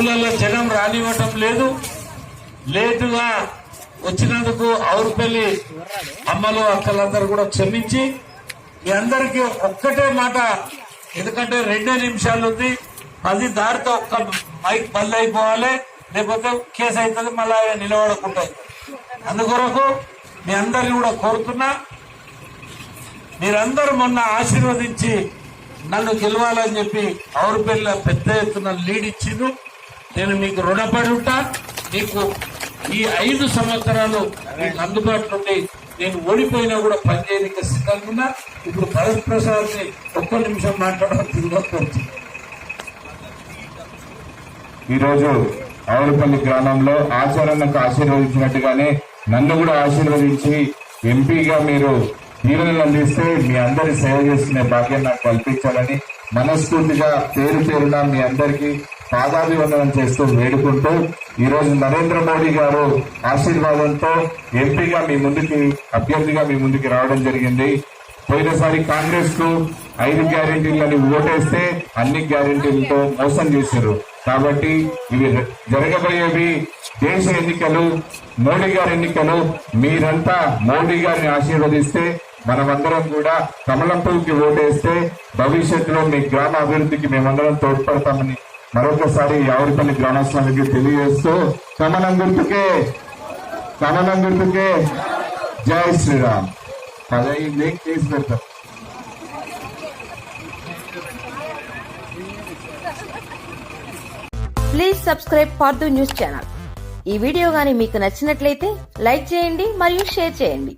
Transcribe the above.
జనం రానివ్వటం లేదు. లేటుగా వచ్చినందుకు అవురుపల్లి అమ్మలు అక్కలందరూ కూడా క్షమించి మీ అందరికీ ఒక్కటే మాట ఎందుకంటే రెండే నిమిషాలు ఉంది. అది దారితో ఒక్క మైక్ బంద్ అయిపోవాలి. లేకపోతే కేసు అవుతుంది మళ్ళీ ఆయన నిలబడకుంటాయి అందుకొరకు మీ అందరిని కూడా కోరుతున్నా మీరందరూ మొన్న ఆశీర్వదించి నన్ను గెలవాలని చెప్పి ఔరుపల్లి పెద్ద ఎత్తున లీడ్ ఇచ్చిండు నేను మీకు రుణపడి ఉంటా మీకు ఈ ఐదు సంవత్సరాలు మీకు అందుబాటులో ఉండి నేను ఓడిపోయినా కూడా పనిచేయడానికి సిద్ధంగా ఇప్పుడు భరత్ ప్రసాద్ని ఒక్క నిమిషం మాట్లాడాల్సిందిగా ఈరోజు ఆవులపల్లి గ్రామంలో ఆచరణకు ఆశీర్వదించినట్టుగానే నన్ను కూడా ఆశీర్వదించి ఎంపీగా మీరు దీవెనలు అందిస్తే మీ అందరి సేవ చేసుకునే భాగ్యం నాకు కల్పించాలని మనస్ఫూర్తిగా పేరు పేరున మీ అందరికీ పాదాభివందనం చేస్తూ వేడుకుంటూ ఈరోజు నరేంద్ర మోడీ గారు ఆశీర్వాదంతో ఎంపీగా మీ ముందుకి అభ్యర్థిగా మీ ముందుకి రావడం జరిగింది. పోయినసారి కాంగ్రెస్కు ఐదు గ్యారెంటీలని ఓటేస్తే అన్ని గ్యారెంటీలతో మోసం చేశారు. కాబట్టి ఇవి జరగబోయేవి దేశ ఎన్నికలు మోడీ గారి ఎన్నికలు. మీరంతా మోడీ గారిని ఆశీర్వదిస్తే మనమందరం కూడా కమలంపూకి ఓటేస్తే భవిష్యత్తులో మీ గ్రామ అభివృద్ధికి మేమందరం తోడ్పడతామని మరొకసారి యావరిపల్లి గ్రామస్తులకి తెలియజేస్తూ కమలం గుర్తుకే కమలం గుర్తుకే. జై శ్రీరామ్. పదహైదు కేసు పెడతాం. Please subscribe for news channel ఈ వీడియో గాని మీకు నచ్చినట్లయితే లైక్ చేయండి మరియు షేర్ చేయండి.